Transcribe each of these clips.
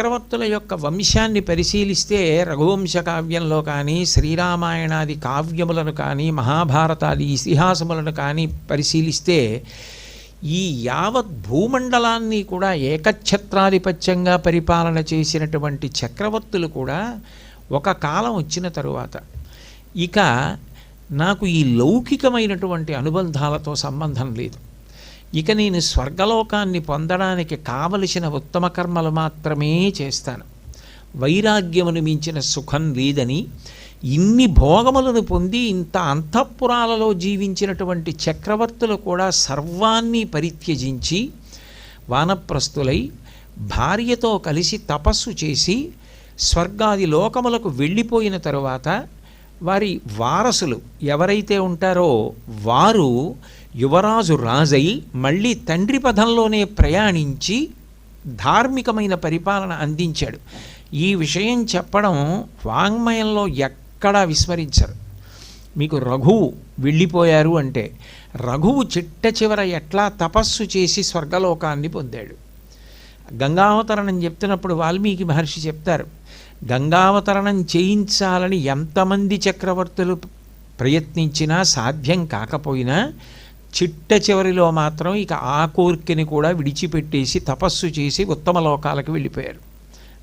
చక్రవర్తుల యొక్క వంశాన్ని పరిశీలిస్తే రఘువంశ కావ్యంలో కానీ శ్రీరామాయణాది కావ్యములను కానీ మహాభారతాది ఇతిహాసములను కానీ పరిశీలిస్తే ఈ యావత్ భూమండలాన్ని కూడా ఏకఛత్రాధిపత్యంగా పరిపాలన చేసినటువంటి చక్రవర్తులు కూడా ఒక కాలం వచ్చిన తరువాత ఇక నాకు ఈ లౌకికమైనటువంటి అనుబంధాలతో సంబంధం లేదు. ఇక నేను స్వర్గలోకాన్ని పొందడానికి కావలసిన ఉత్తమ కర్మలు మాత్రమే చేస్తాను. వైరాగ్యమును మించిన సుఖం లేదని ఇన్ని భోగములను పొంది ఇంత అంతఃపురాలలో జీవించినటువంటి చక్రవర్తులు కూడా సర్వాన్ని పరిత్యజించి వానప్రస్తులై భార్యతో కలిసి తపస్సు చేసి స్వర్గాది లోకములకు వెళ్ళిపోయిన తరువాత వారి వారసులు ఎవరైతే ఉంటారో వారు యువరాజు రాజై మళ్ళీ తండ్రి పదంలోనే ప్రయాణించి ధార్మికమైన పరిపాలన అందించాడు. ఈ విషయం చెప్పడం వాంగ్మయంలో ఎక్కడా విస్మరించరు. మీకు రఘువు వెళ్ళిపోయారు అంటే రఘువు చిట్ట చివర ఎట్లా తపస్సు చేసి స్వర్గలోకాన్ని పొందాడు. గంగావతరణం చెప్తున్నప్పుడు వాల్మీకి మహర్షి చెప్తారు గంగావతరణం చేయించాలని ఎంతమంది చక్రవర్తులు ప్రయత్నించినా సాధ్యం కాకపోయినా చిట్ట చివరిలో మాత్రం ఇక ఆ కోరికని కూడా విడిచిపెట్టేసి తపస్సు చేసి ఉత్తమ లోకాలకు వెళ్ళిపోయారు.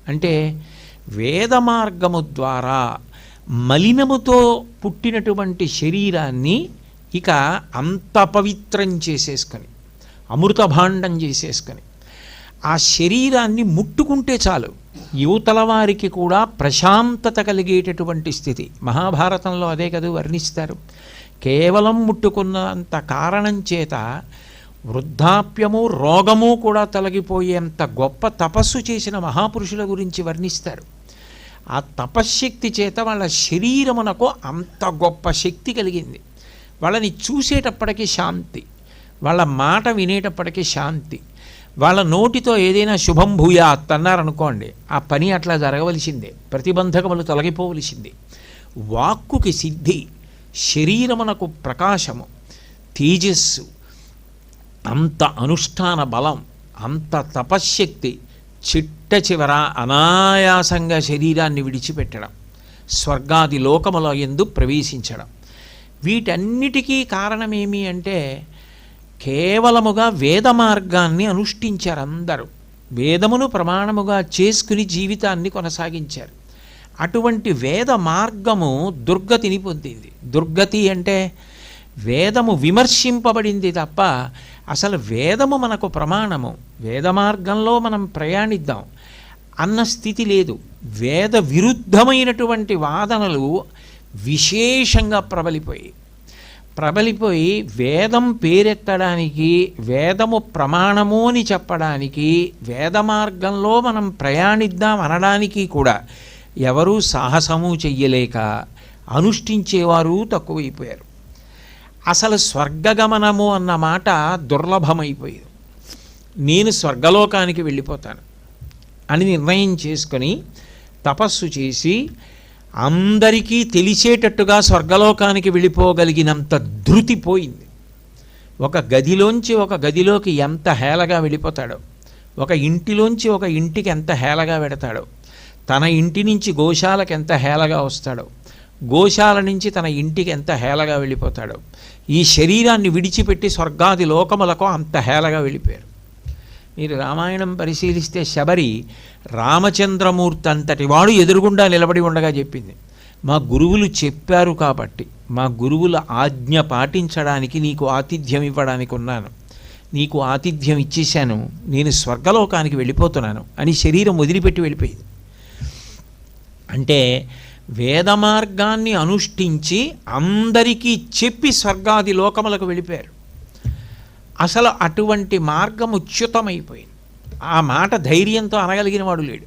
అంటే వేద మార్గము ద్వారా మలినముతో పుట్టినటువంటి శరీరాన్ని ఇక అంత పవిత్రం చేసేసుకొని అమృతభాండం చేసేసుకొని ఆ శరీరాన్ని ముట్టుకుంటే చాలు. యువతల వారికి కూడా ప్రశాంతత కలిగేటటువంటి స్థితి. మహాభారతంలో అదే కదా వర్ణిస్తారు. కేవలం ముట్టుకున్నంత కారణం చేత వృద్ధాప్యము రోగము కూడా తొలగిపోయేంత గొప్ప తపస్సు చేసిన మహాపురుషుల గురించి వర్ణిస్తారు. ఆ తపశ్శక్తి చేత వాళ్ళ శరీరమునకు అంత గొప్ప శక్తి కలిగింది. వాళ్ళని చూసేటప్పటికీ శాంతి వాళ్ళ మాట వినేటప్పటికీ శాంతి వాళ్ళ నోటితో ఏదైనా శుభం భూయాత్ అన్నారనుకోండి ఆ పని అట్లా జరగవలసిందే ప్రతిబంధకములు తొలగిపోవలసిందే. వాక్కుకి సిద్ధి శరీరమునకు ప్రకాశము తేజస్సు అంత అనుష్ఠాన బలం అంత తపశ్శక్తి చిట్ట చివర అనాయాసంగా శరీరాన్ని విడిచిపెట్టడం స్వర్గాది లోకముల ఎందు ప్రవేశించడం. వీటన్నిటికీ కారణమేమి అంటే కేవలముగా వేద మార్గాన్ని అనుష్ఠించారు అందరూ. వేదమును ప్రమాణముగా చేసుకుని జీవితాన్ని కొనసాగించారు. అటువంటి వేద మార్గము దుర్గతిని పొందింది. దుర్గతి అంటే వేదము విమర్శింపబడింది తప్ప అసలు వేదము మనకు ప్రమాణము. వేద మార్గంలో మనం ప్రయాణిద్దాం. అన్న స్థితి లేదు. వేద విరుద్ధమైనటువంటి వాదనలు విశేషంగా ప్రబలిపోయి. ప్రబలిపోయి వేదం పేరెత్తడానికి వేదము ప్రమాణము అని చెప్పడానికి వేద మార్గంలో మనం ప్రయాణిద్దాం అనడానికి కూడా ఎవరూ సాహసము చెయ్యలేక అనుష్ఠించేవారు తక్కువైపోయారు. అసలు స్వర్గగమనము అన్న మాట దుర్లభమైపోయేది. నేను స్వర్గలోకానికి వెళ్ళిపోతాను అని నిర్ణయం చేసుకొని తపస్సు చేసి అందరికీ తెలిసేటట్టుగా స్వర్గలోకానికి వెళ్ళిపోగలిగినంత ధృతి పోయింది. ఒక గదిలోంచి ఒక గదిలోకి ఎంత హేళగా వెళ్ళిపోతాడో ఒక ఇంటిలోంచి ఒక ఇంటికి ఎంత హేళగా వెడతాడో తన ఇంటి నుంచి గోశాలకు ఎంత హేళగా వస్తాడో గోశాల నుంచి తన ఇంటికి ఎంత హేళగా వెళ్ళిపోతాడో ఈ శరీరాన్ని విడిచిపెట్టి స్వర్గాది లోకములకు అంత హేళగా వెళ్ళిపోయారు. మీరు రామాయణం పరిశీలిస్తే శబరి రామచంద్రమూర్తి అంతటి వాడు ఎదురుగుండా నిలబడి ఉండగా చెప్పింది మా గురువులు చెప్పారు కాబట్టి మా గురువుల ఆజ్ఞ పాటించడానికి నీకు ఆతిథ్యం ఇవ్వడానికి ఉన్నాను. నీకు ఆతిథ్యం ఇచ్చేశాను. నేను స్వర్గలోకానికి వెళ్ళిపోతున్నాను అని శరీరం వదిలిపెట్టి వెళ్ళిపోయింది. అంటే వేద మార్గాన్ని అనుష్ఠించి అందరికీ చెప్పి స్వర్గాది లోకములకు వెళ్ళిపోయారు. అసలు అటువంటి మార్గం ఉచ్యుతమైపోయింది. ఆ మాట ధైర్యంతో అనగలిగిన వాడు లేడు.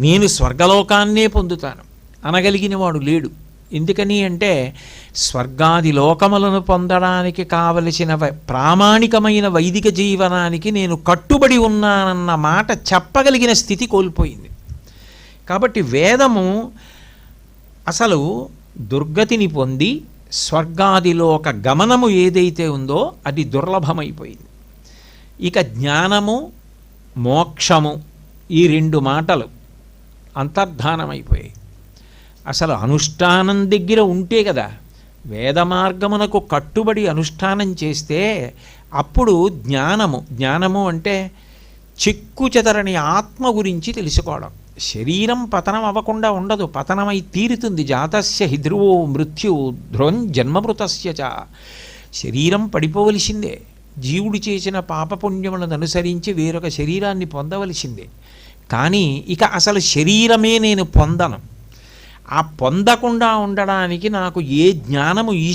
నేను స్వర్గలోకాన్నే పొందుతాను. అనగలిగిన వాడు లేడు. ఎందుకని అంటే స్వర్గాది లోకములను పొందడానికి కావలసిన ప్రామాణికమైన వైదిక జీవనానికి నేను కట్టుబడి ఉన్నానన్న మాట చెప్పగలిగిన స్థితి కోల్పోయింది. కాబట్టి వేదము అసలు దుర్గతిని పొంది స్వర్గాదిలో ఒక గమనము ఏదైతే ఉందో అది దుర్లభమైపోయింది. ఇక జ్ఞానము మోక్షము ఈ రెండు మాటలు అంతర్ధానమైపోయాయి. అసలు అనుష్ఠానం దగ్గర ఉంటే కదా వేద మార్గమునకు కట్టుబడి అనుష్ఠానం చేస్తే అప్పుడు జ్ఞానము జ్ఞానము అంటే చిక్కు చెదరని ఆత్మ గురించి తెలుసుకోవడం. శరీరం పతనం అవ్వకుండా ఉండదు పతనమై తీరుతుంది. జాతస్య హిద్రువో మృత్యు ధ్రువం జన్మమృతస్య చ. శరీరం పడిపోవలసిందే. జీవుడు చేసిన పాపపుణ్యములను అనుసరించి వేరొక శరీరాన్ని పొందవలసిందే. కానీ ఇక అసలు శరీరమే నేను పొందను. ఆ పొందకుండా ఉండడానికి నాకు ఏ జ్ఞానము ఈ